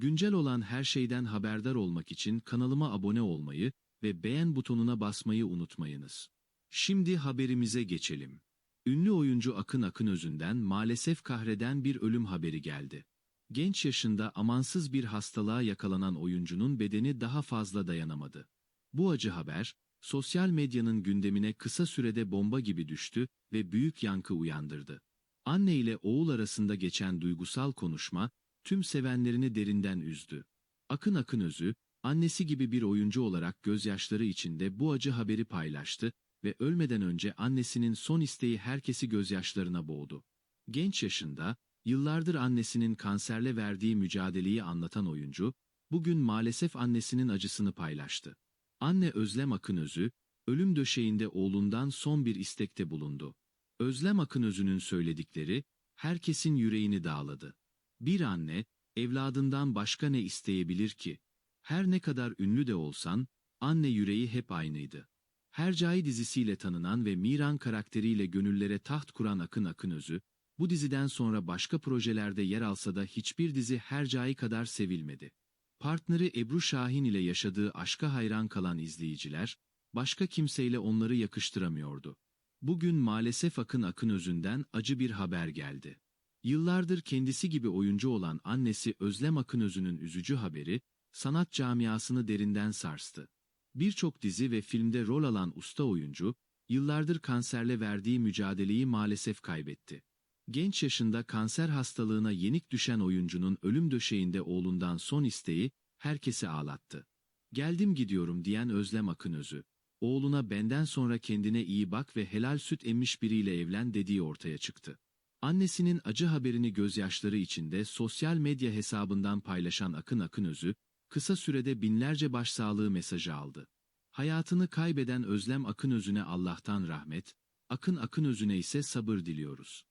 Güncel olan her şeyden haberdar olmak için kanalıma abone olmayı ve beğen butonuna basmayı unutmayınız. Şimdi haberimize geçelim. Ünlü oyuncu Akın Akınözü'nden maalesef kahreden bir ölüm haberi geldi. Genç yaşında amansız bir hastalığa yakalanan oyuncunun bedeni daha fazla dayanamadı. Bu acı haber, sosyal medyanın gündemine kısa sürede bomba gibi düştü ve büyük yankı uyandırdı. Anne ile oğul arasında geçen duygusal konuşma, tüm sevenlerini derinden üzdü. Akın Akınözü, annesi gibi bir oyuncu olarak gözyaşları içinde bu acı haberi paylaştı ve ölmeden önce annesinin son isteği herkesi gözyaşlarına boğdu. Genç yaşında, yıllardır annesinin kanserle verdiği mücadeleyi anlatan oyuncu, bugün maalesef annesinin acısını paylaştı. Anne Özlem Akınözü, ölüm döşeğinde oğlundan son bir istekte bulundu. Özlem Akınözü'nün söyledikleri, herkesin yüreğini dağladı. Bir anne, evladından başka ne isteyebilir ki? Her ne kadar ünlü de olsan, anne yüreği hep aynıydı. Hercai dizisiyle tanınan ve Miran karakteriyle gönüllere taht kuran Akın Akınözü, bu diziden sonra başka projelerde yer alsa da hiçbir dizi Hercai kadar sevilmedi. Partneri Ebru Şahin ile yaşadığı aşka hayran kalan izleyiciler, başka kimseyle onları yakıştıramıyordu. Bugün maalesef Akın Akınözü'nden acı bir haber geldi. Yıllardır kendisi gibi oyuncu olan annesi Özlem Akınözü'nün üzücü haberi, sanat camiasını derinden sarstı. Birçok dizi ve filmde rol alan usta oyuncu, yıllardır kanserle verdiği mücadeleyi maalesef kaybetti. Genç yaşında kanser hastalığına yenik düşen oyuncunun ölüm döşeğinde oğlundan son isteği, herkesi ağlattı. Geldim gidiyorum diyen Özlem Akınözü, oğluna benden sonra kendine iyi bak ve helal süt emmiş biriyle evlen dediği ortaya çıktı. Annesinin acı haberini gözyaşları içinde sosyal medya hesabından paylaşan Akın Akınözü, kısa sürede binlerce başsağlığı mesajı aldı. Hayatını kaybeden Özlem Akınözü'ne Allah'tan rahmet, Akın Akınözü'ne ise sabır diliyoruz.